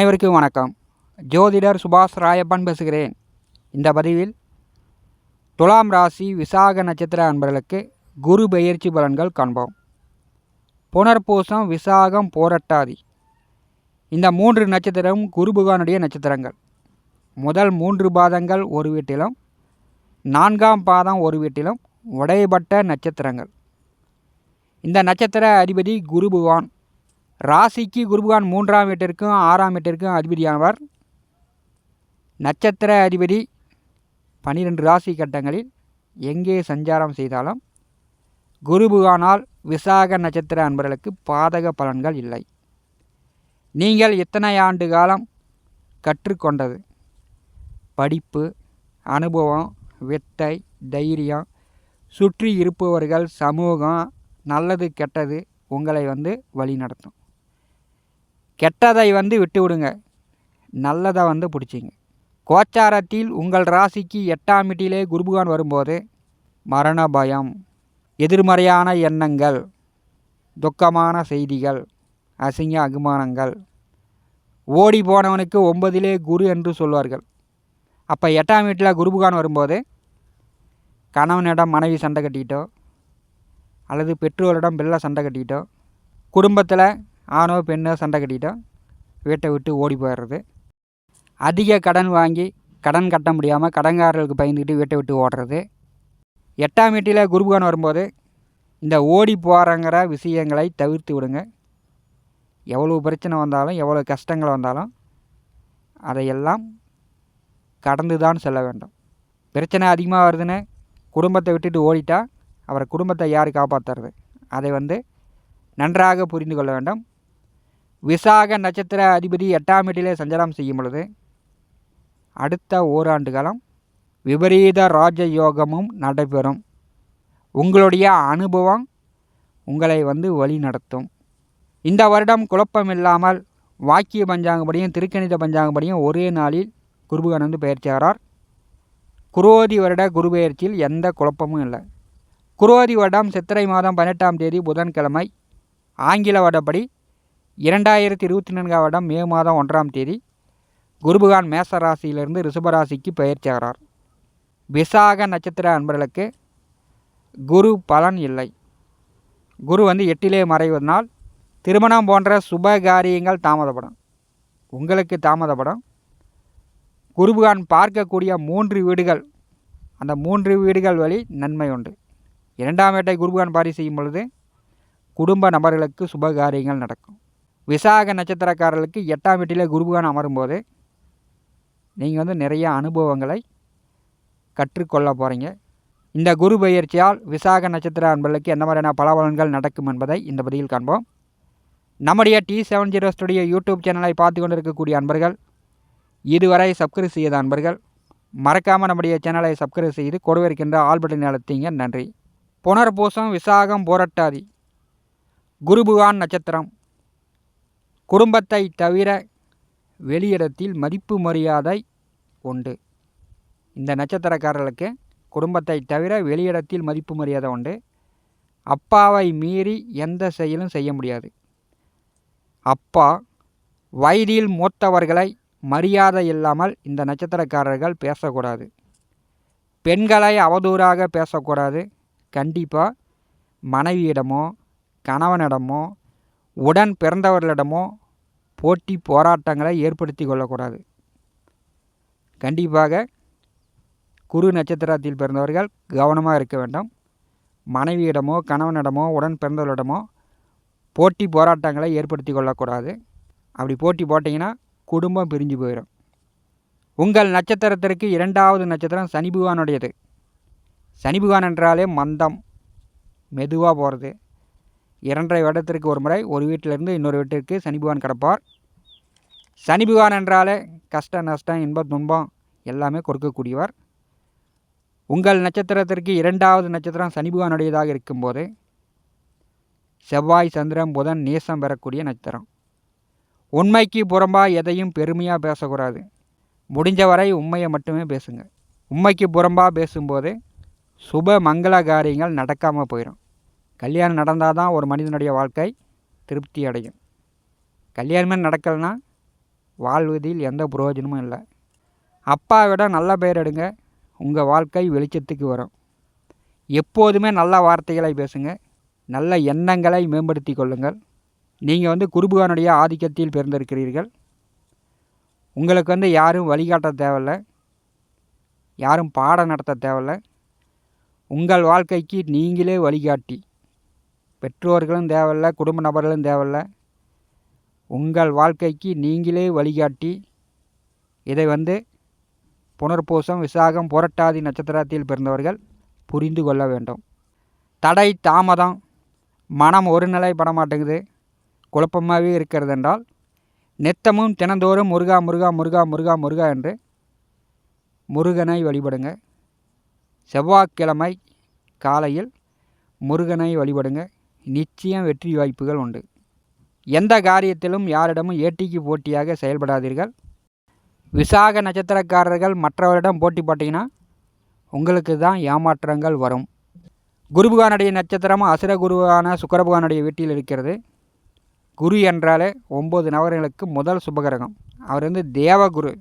அனைவருக்கும் வணக்கம். ஜோதிடர் சுபாஷ் ராயப்பன் பேசுகிறேன். இந்த பதிவில் துலாம் ராசி விசாக நட்சத்திர அன்பர்களுக்கு குரு பெயர்ச்சி பலன்கள் காண்போம். புனர்பூசம் விசாகம் போரட்டாதி. இந்த மூன்று நட்சத்திரம் குரு பகவானுடைய நட்சத்திரங்கள். முதல் மூன்று பாதங்கள் ஒரு வீட்டிலும் நான்காம் பாதம் ஒரு வீட்டிலும் உடையப்பட்ட நட்சத்திரங்கள். இந்த நட்சத்திர அதிபதி குரு பகவான். ராசிக்கு குருபகான் மூன்றாம் வீட்டிற்கும் ஆறாம் வீட்டிற்கும் அதிபதியானவர். நட்சத்திர அதிபதி பனிரெண்டு ராசி கட்டங்களில் எங்கே சஞ்சாரம் செய்தாலும் குருபகானால் விசாக நட்சத்திர அன்பர்களுக்கு பாதக பலன்கள் இல்லை. நீங்கள் இத்தனை ஆண்டு காலம் கற்றுக்கொண்டது? படிப்பு அனுபவம் வித்தை தைரியம் சுற்றி இருப்பவர்கள் சமூகம் நல்லது கெட்டது உங்களை வந்து வழி நடத்தும் கெட்டதை வந்து விட்டு விடுங்க நல்லதை வந்து பிடிச்சிங்க. கோச்சாரத்தில் உங்கள் ராசிக்கு எட்டாம் வீட்டிலே குருபகான் வரும்போது மரண பயம் எதிர்மறையான எண்ணங்கள் துக்கமான செய்திகள் அசிங்க அகுமானங்கள் ஓடி போனவனுக்கு ஒன்பதிலே குரு என்று சொல்வார்கள். அப்போ எட்டாம் வீட்டில் குருபகான் வரும்போது கணவனிடம் மனைவி சண்டை கட்டிக்கிட்டோ அல்லது பெற்றோரிடம் பிள்ளை சண்டை கட்டிக்கிட்டோ குடும்பத்தில் ஆணோ பெண்ணோ சண்டை கட்டிக்கிட்டோ வீட்டை விட்டு ஓடி போயிடுறது. அதிக கடன் வாங்கி கடன் கட்ட முடியாமல் கடன்காரர்களுக்கு பயந்துக்கிட்டு வீட்டை விட்டு ஓடுறது. எட்டாம் வீட்டில் குருபகான் வரும்போது இந்த ஓடி போகிறங்கிற விஷயங்களை தவிர்த்து விடுங்க. எவ்வளோ பிரச்சனை வந்தாலும் எவ்வளோ கஷ்டங்கள் வந்தாலும் அதையெல்லாம் கடந்து தான் செல்ல வேண்டும். பிரச்சனை அதிகமாக வருதுன்னு குடும்பத்தை விட்டுட்டு ஓடிட்டால் அவரை குடும்பத்தை யார் காப்பாற்றுறது அதை வந்து நன்றாக புரிந்து கொள்ள வேண்டும். விசாக நட்சத்திர அதிபதி எட்டாம் வீட்டிலே சஞ்சாரம் செய்யும் பொழுது அடுத்த ஓராண்டு காலம் விபரீத ராஜயோகமும் நடைபெறும். உங்களுடைய அனுபவம் உங்களை வந்து வழி நடத்தும். இந்த வருடம் குழப்பம் இல்லாமல் வாக்கிய பஞ்சாங்கப்படியும் திருக்கணித பஞ்சாங்கப்படியும் ஒரே நாளில் குருபகன் வந்து பயிற்சியாகிறார் குரோதி வருட குரு பயிற்சியில் எந்த குழப்பமும் இல்லை. குரோதி வருடம் சித்திரை மாதம் பதினெட்டாம் தேதி புதன்கிழமை ஆங்கில வருடப்படி இரண்டாயிரத்தி இருபத்தி நான்காம் வருடம் மே மாதம் ஒன்றாம் தேதி குருபகான் மேச ராசியிலிருந்து ரிஷபராசிக்கு பயிற்சியாகிறார் விசாக நட்சத்திர அன்பர்களுக்கு குரு பலன் இல்லை. குரு வந்து எட்டிலே மறைவதனால் திருமணம் போன்ற சுப காரியங்கள் தாமதப்படும். உங்களுக்கு தாமதப்படும். குருபகான் பார்க்கக்கூடிய மூன்று வீடுகள் அந்த மூன்று வீடுகள் வழி நன்மை உண்டு. இரண்டாம் வேட்டை குருபகான் பாரி செய்யும் பொழுது குடும்ப நபர்களுக்கு சுப காரியங்கள் நடக்கும். விசாக நட்சத்திரக்காரர்களுக்கு எட்டாம் வீட்டிலே குருபகான் அமரும்போது நீங்கள் வந்து நிறைய அனுபவங்களை கற்றுக்கொள்ள போகிறீங்க இந்த குரு பயிற்சியால் விசாக நட்சத்திர அன்பர்களுக்கு என்ன மாதிரியான பலபலன்கள் நடக்கும் என்பதை இந்த பதிவில் காண்போம். நம்முடைய T seven zero studio YouTube சேனலை பார்த்து கொண்டிருக்கக்கூடிய அன்பர்கள் இதுவரை சப்ஸ்கிரைப் செய்த அன்பர்கள் மறக்காமல் நம்முடைய சேனலை சப்ஸ்கிரைப் செய்து கொடுவிருக்கின்ற ஆல் நடத்திங்க நன்றி. புனர்பூசம் விசாகம் போராட்டாதி குருபுகான் நட்சத்திரம். குடும்பத்தை தவிர வெளியிடத்தில் மதிப்பு மரியாதை உண்டு. இந்த நட்சத்திரக்காரர்களுக்கு குடும்பத்தை தவிர வெளியிடத்தில் மதிப்பு மரியாதை உண்டு. அப்பாவை மீறி எந்த செயலும் செய்ய முடியாது. அப்பா வயதில் மூத்தவர்களை மரியாதை இல்லாமல் இந்த நட்சத்திரக்காரர்கள் பேசக்கூடாது. பெண்களை அவதூறாக பேசக்கூடாது. கண்டிப்பாக மனைவியிடமோ கணவனிடமோ உடன் பிறந்தவர்களிடமோ போட்டி போராட்டங்களை ஏற்படுத்தி கொள்ளக்கூடாது. கண்டிப்பாக குரு நட்சத்திரத்தில் பிறந்தவர்கள் கவனமாக இருக்க வேண்டும். மனைவியிடமோ கணவனிடமோ உடன் பிறந்தவர்களிடமோ போட்டி போராட்டங்களை ஏற்படுத்தி கொள்ளக்கூடாது. அப்படி போட்டி போட்டிங்கன்னா குடும்பம் பிரிஞ்சு போயிடும். உங்கள் நட்சத்திரத்திற்கு இரண்டாவது நட்சத்திரம் சனி பகவானுடையது. சனி பகவான் என்றாலே மந்தம் மெதுவாக போகிறது இரண்டரை வருடத்திற்கு ஒரு முறை ஒரு வீட்டிலிருந்து இன்னொரு வீட்டிற்கு சனி பகவான் கிடப்பார். சனி பகவான் என்றாலே கஷ்ட நஷ்டம் இன்பம் துன்பம் எல்லாமே கொடுக்கக்கூடியவர். உங்கள் நட்சத்திரத்திற்கு இரண்டாவது நட்சத்திரம் சனி பகவானுடையதாக இருக்கும்போது செவ்வாய் சந்திரன் புதன் நேசம் பெறக்கூடிய நட்சத்திரம். உண்மைக்கு புறம்பாக எதையும் பெருமையாக பேசக்கூடாது. முடிஞ்ச வரை உண்மையை மட்டுமே பேசுங்க. உண்மைக்கு புறம்பாக பேசும்போது சுப மங்கள காரியங்கள் நடக்காமல் போயிடும் கல்யாணம் நடந்தால் தான் ஒரு மனிதனுடைய வாழ்க்கை திருப்தி அடையும். கல்யாணமே நடக்கலைன்னா வாழ்வதில் எந்த பிரயோஜனமும் இல்லை. அப்பாவிட நல்ல பெயர் எடுங்க உங்கள் வாழ்க்கை வெளிச்சத்துக்கு வரும். எப்போதுமே நல்ல வார்த்தைகளை பேசுங்க நல்ல எண்ணங்களை மேம்படுத்தி கொள்ளுங்கள். நீங்கள் வந்து குருபுகானுடைய ஆதிக்கத்தில் பிறந்திருக்கிறீர்கள். உங்களுக்கு வந்து யாரும் வழிகாட்ட தேவையில்லை. யாரும் பாடம் நடத்த தேவையில்லை. உங்கள் வாழ்க்கைக்கு நீங்களே வழிகாட்டி. பெற்றோர்களும் தேவையில்ல குடும்ப நபர்களும் தேவையில்ல. உங்கள் வாழ்க்கைக்கு நீங்களே வழிகாட்டி இதை வந்து புனர்பூசம் விசாகம் புரட்டாதி நட்சத்திரத்தில் பிறந்தவர்கள் புரிந்து கொள்ள வேண்டும். தடை தாமதம் மனம் ஒரு நிலை பட மாட்டேங்குது. குழப்பமாகவே இருக்கிறது என்றால் நித்தமும் தினந்தோறும் முருகா முருகா முருகா முருகா முருகா என்று முருகனை வழிபடுங்க. செவ்வாய்க்கிழமை காலையில் முருகனை வழிபடுங்க. நிச்சயம் வெற்றி வாய்ப்புகள் உண்டு. எந்த காரியத்திலும் யாரிடமும் ஏட்டிக்கு போட்டியாக செயல்படாதீர்கள். விசாக நட்சத்திரக்காரர்கள் மற்றவரிடம் போட்டி போட்டிங்கன்னா உங்களுக்கு தான் ஏமாற்றங்கள் வரும். குருபகானுடைய நட்சத்திரம் அசுர குருவான சுக்கரபகானுடைய வீட்டில் இருக்கிறது. குரு என்றாலே ஒம்பது நபர்களுக்கு முதல் சுபகிரகம். அவர் வந்து தேவகுரு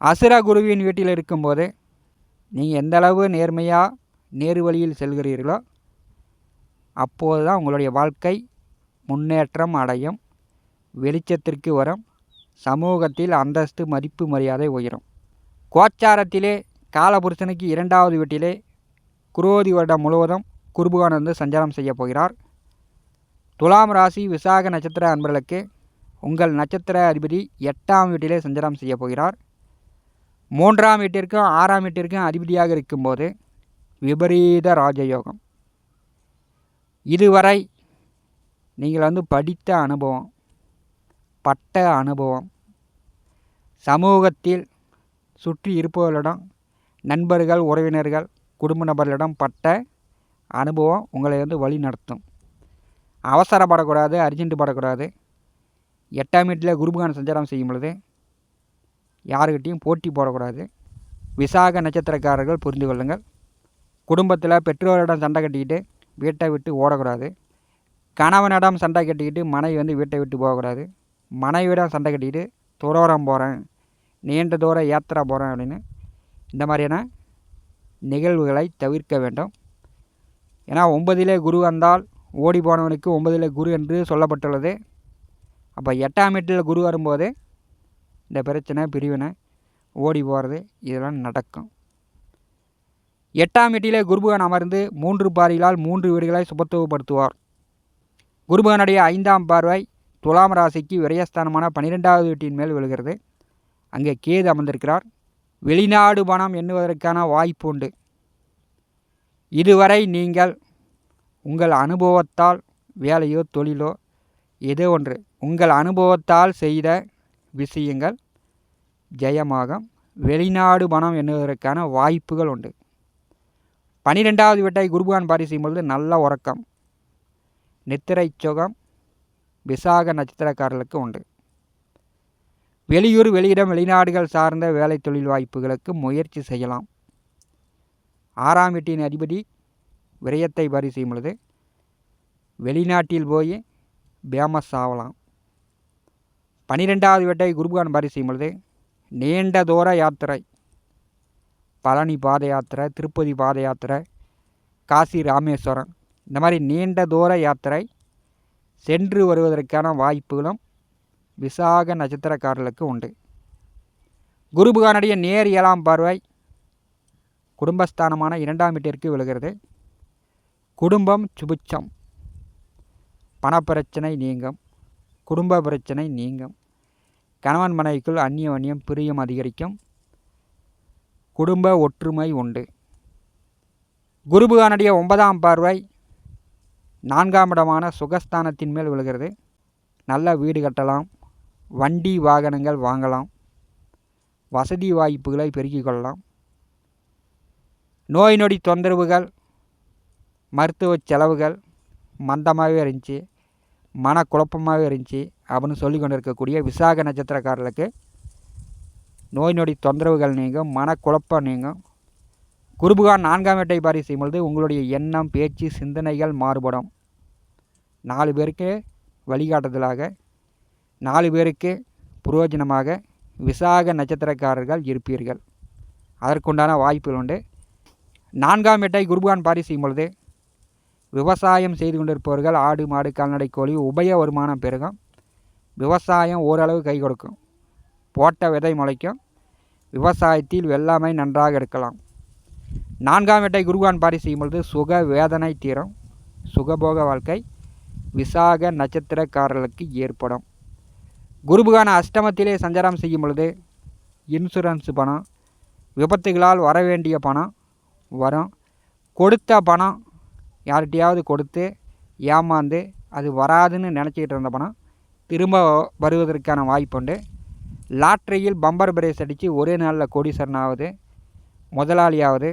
அசுர குருவின் வீட்டில் இருக்கும்போது நீங்கள் எந்தளவு நேர்மையாக நேரு வழியில் செல்கிறீர்களோ அப்போது தான் உங்களுடைய வாழ்க்கை முன்னேற்றம் அடையும். வெளிச்சத்திற்கு வரும். சமூகத்தில் அந்தஸ்து மதிப்பு மரியாதை உயரும். கோச்சாரத்திலே காலபுருஷனுக்கு இரண்டாவது வீட்டிலே குரோதி வருடம் முழுவதும் குருபுகான் வந்து சஞ்சாரம் செய்ய போகிறார். துலாம் ராசி விசாக நட்சத்திர அன்பர்களுக்கு உங்கள் நட்சத்திர அதிபதி எட்டாம் வீட்டிலே சஞ்சாரம் செய்ய போகிறார். மூன்றாம் வீட்டிற்கும் ஆறாம் வீட்டிற்கும் அதிபதியாக இருக்கும்போது விபரீத ராஜயோகம். இதுவரை நீங்கள் வந்து படித்த அனுபவம் பட்ட அனுபவம் சமூகத்தில் சுற்றி இருப்பவர்களிடம் நண்பர்கள் உறவினர்கள் குடும்ப நபர்களிடம் பட்ட அனுபவம் உங்களை வந்து வழி நடத்தும். அவசரப்படக்கூடாது அர்ஜென்ட்டு படக்கூடாது. எட்டாம் வீட்டில் குருபகான சஞ்சாரம் செய்யும் பொழுது யாருக்கிட்டேயும் போட்டி போடக்கூடாது. விசாக நட்சத்திரக்காரர்கள் புரிந்து கொள்ளுங்கள். குடும்பத்தில் பெற்றோரிடம் சண்டை கட்டிக்கிட்டு வீட்டை விட்டு ஓடக்கூடாது. கணவனிடம் சண்டை கட்டிக்கிட்டு மனைவி வந்து வீட்டை விட்டு போகக்கூடாது. மனைவியிடம் சண்டை கட்டிக்கிட்டு துரோரம் போகிறேன் நீண்ட தூரம் யாத்திரா போகிறேன் அப்படின்னு இந்த மாதிரியான நிகழ்வுகளை தவிர்க்க வேண்டும். ஏன்னா ஒன்பதிலே குரு வந்தால் ஓடி போனவனுக்கு ஒன்பதிலே குரு என்று சொல்லப்பட்டுள்ளது. அப்போ எட்டாம் வீட்டில் குரு வரும்போது இந்த பிரச்சனை பிரிவினை ஓடி போகிறது இதெல்லாம் நடக்கும். எட்டாம் வீட்டிலே குருபகன் அமர்ந்து மூன்று பாரிகளால் மூன்று வீடுகளை சுபத்துவப்படுத்துவார் குருபகனுடைய ஐந்தாம் பார்வை துலாம் ராசிக்கு விரயஸ்தானமான பன்னிரெண்டாவது வீட்டின் மேல் விழுகிறது. அங்கே கேது அமர்ந்திருக்கிறார். வெளிநாடு பணம் எண்ணுவதற்கான வாய்ப்பு உண்டு. இதுவரை நீங்கள் உங்கள் அனுபவத்தால் வேலையோ தொழிலோ ஏதோ ஒன்று உங்கள் அனுபவத்தால் செய்த விஷயங்கள் ஜெயமாகும். வெளிநாடு பணம் எண்ணுவதற்கான வாய்ப்புகள் உண்டு. பனிரெண்டாவது வீட்டை குருபகான் பாரி செய்யும்பொழுது நல்ல உறக்கம் நித்திரை சுகம் விசாக நட்சத்திரக்காரர்களுக்கு உண்டு. வெளியூர் வெளியிடம் வெளிநாடுகள் சார்ந்த வேலை தொழில் வாய்ப்புகளுக்கு முயற்சி செய்யலாம். ஆறாம் வீட்டின் அதிபதி விரயத்தை பாரி செய்யும் பொழுது வெளிநாட்டில் போய் பேமஸ் ஆகலாம் பனிரெண்டாவது வேட்டை குருபகான் பாரி செய்யும் பொழுது நீண்ட தூர யாத்திரை பழனி பாத யாத்திரை திருப்பதி பாத யாத்திரை காசி ராமேஸ்வரம். இந்த மாதிரி நீண்ட தூர யாத்திரை சென்று வருவதற்கான வாய்ப்புகளும் விசாக நட்சத்திரக்காரர்களுக்கு உண்டு. குருபுகானுடைய நேர் ஏழாம் பார்வை குடும்பஸ்தானமான இரண்டாம் வீட்டிற்கு விழுகிறது. குடும்பம் சுபிச்சம் பணப்பிரச்சனை நீங்கும். குடும்ப பிரச்சனை நீங்கும். கணவன் மனைவிக்குள் அந்நிய வன்னியம் பிரியம் அதிகரிக்கும். குடும்ப ஒற்றுமை உண்டு. குருபுகானுடைய ஒன்பதாம் பார்வை நான்காம் இடமான சுகஸ்தானத்தின் மேல் விழுகிறது. நல்ல வீடு கட்டலாம் வண்டி வாகனங்கள் வாங்கலாம் வசதி வாய்ப்புகளை பெருக்கிக் கொள்ளலாம். நோய் நொடி தொந்தரவுகள் மருத்துவ செலவுகள் மந்தமாகவே இருந்துச்சு மனக்குழப்பமாகவே இருந்துச்சு அப்படின்னு சொல்லி கொண்டு இருக்கக்கூடிய விசாக நட்சத்திரக்காரர்களுக்கு நோய் நொடி தொந்தரவுகள் நீங்கும் மனக்குழப்பம் நீங்கும். குருபுகான் நான்காம் வேட்டை பாரி செய்யும் பொழுது உங்களுடைய எண்ணம் பேச்சு சிந்தனைகள் மாறுபடும். நாலு பேருக்கு வழிகாட்டுதலாக நாலு பேருக்கு புரோஜனமாக விசாக நட்சத்திரக்காரர்கள் இருப்பீர்கள். அதற்குண்டான வாய்ப்புகள் உண்டு. நான்காம் வேட்டை குருபுகான் பாரி செய்யும் பொழுது விவசாயம் செய்து கொண்டிருப்பவர்கள் ஆடு மாடு கால்நடை கோழி உபய வருமானம் பெருகும். விவசாயம் ஓரளவு கை கொடுக்கும். போட்ட விதை முளைக்கும். விவசாயத்தில் வெள்ளாமை நன்றாக இருக்கலாம். நான்காம் வேட்டை குருவான் பாரி செய்யும் பொழுது சுக வேதனை தீரும். சுகபோக வாழ்க்கை விசாக நட்சத்திரக்காரர்களுக்கு ஏற்படும். குருபுகான அஷ்டமத்திலே சஞ்சாரம் செய்யும் பொழுது இன்சூரன்ஸ் பணம் விபத்துகளால் வர வேண்டிய பணம் வரும். கொடுத்த பணம் யார்கிட்டையாவது கொடுத்து ஏமாந்து அது வராதுன்னு நினச்சிக்கிட்டு இருந்த பணம் திரும்ப வருவதற்கான வாய்ப்புண்டு. லாட்ரியில் பம்பர் பிரேஸ் அடித்து ஒரே நாளில் கோடீஸ்வரன் ஆகுது முதலாளியாவது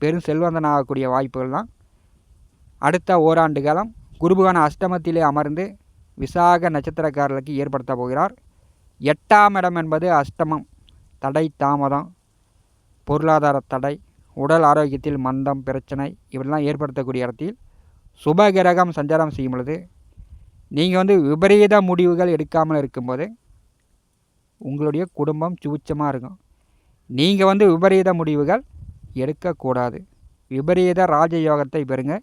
பெரும் செல்வந்தன் ஆகக்கூடிய வாய்ப்புகள் தான். அடுத்த ஓராண்டு காலம் குருபகான அஷ்டமத்திலே அமர்ந்து விசாக நட்சத்திரக்காரர்களுக்கு ஏற்படுத்த போகிறார். எட்டாம் இடம் என்பது அஷ்டமம் தடை தாமதம் பொருளாதார தடை உடல் ஆரோக்கியத்தில் மந்தம் பிரச்சனை இவெல்லாம் ஏற்படுத்தக்கூடிய இடத்தில் சுபகிரகம் சஞ்சாரம் செய்யும் பொழுது நீங்கள் வந்து விபரீத முடிவுகள் எடுக்காமல் இருக்கும்போது உங்களுடைய குடும்பம் சுபிச்சமாக இருக்கும். நீங்கள் வந்து விபரீத முடிவுகள் எடுக்கக்கூடாது. விபரீத ராஜயோகத்தை பெறுங்க.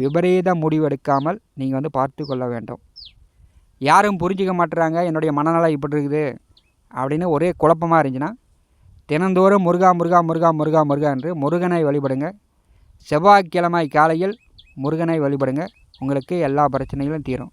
விபரீத முடிவு எடுக்காமல் நீங்கள் வந்து பார்த்து கொள்ள வேண்டும். யாரும் புரிஞ்சிக்க மாட்டுறாங்க என்னுடைய மனநலம் இப்படி இருக்குது அப்படின்னு ஒரே குழப்பமாக இருந்துச்சுன்னா தினந்தோறும் முருகா முருகா முருகா முருகா முருகா என்று முருகனை வழிபடுங்க. செவ்வாய்க்கிழமை காலையில் முருகனை வழிபடுங்க. உங்களுக்கு எல்லா பிரச்சனைகளும் தீரும்.